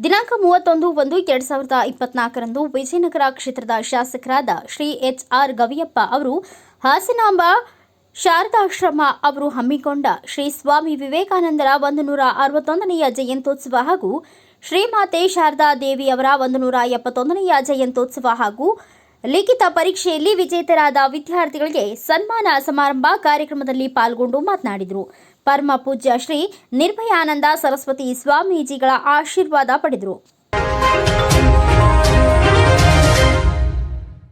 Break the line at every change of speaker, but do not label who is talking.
ದಿನಾಂಕ ಮೂವತ್ತೊಂದು ಒಂದು ಎರಡ್ ಸಾವಿರದ ಇಪ್ಪತ್ನಾಲ್ಕರಂದು ವಿಜಯನಗರ ಕ್ಷೇತ್ರದ ಶಾಸಕರಾದ ಶ್ರೀ ಎಚ್ ಆರ್ ಗವಿಯಪ್ಪ ಅವರು ಹಾಸನಾಂಬ ಶಾರದಾಶ್ರಮ ಅವರು ಹಮ್ಮಿಕೊಂಡ ಶ್ರೀ ಸ್ವಾಮಿ ವಿವೇಕಾನಂದರ ಒಂದು ನೂರ ಅರವತ್ತೊಂದನೆಯ ಜಯಂತ್ಯೋತ್ಸವ ಹಾಗೂ ಶ್ರೀಮಾತೆ ಶಾರದಾ ದೇವಿ ಅವರ ಒಂದು ನೂರ ಎಪ್ಪತ್ತೊಂದನೆಯ ಜಯಂತ್ಯೋತ್ಸವ ಹಾಗೂ ಲಿಖಿತ ಪರೀಕ್ಷೆಯಲ್ಲಿ ವಿಜೇತರಾದ ವಿದ್ಯಾರ್ಥಿಗಳಿಗೆ ಸನ್ಮಾನ ಸಮಾರಂಭ ಕಾರ್ಯಕ್ರಮದಲ್ಲಿ ಪಾಲ್ಗೊಂಡು ಮಾತನಾಡಿದರು. ಪರಮ ಪೂಜ್ಯ ಶ್ರೀ ನಿರ್ಭಯಾನಂದ ಸರಸ್ವತಿ ಸ್ವಾಮೀಜಿಗಳ ಆಶೀರ್ವಾದ ಪಡೆದರು.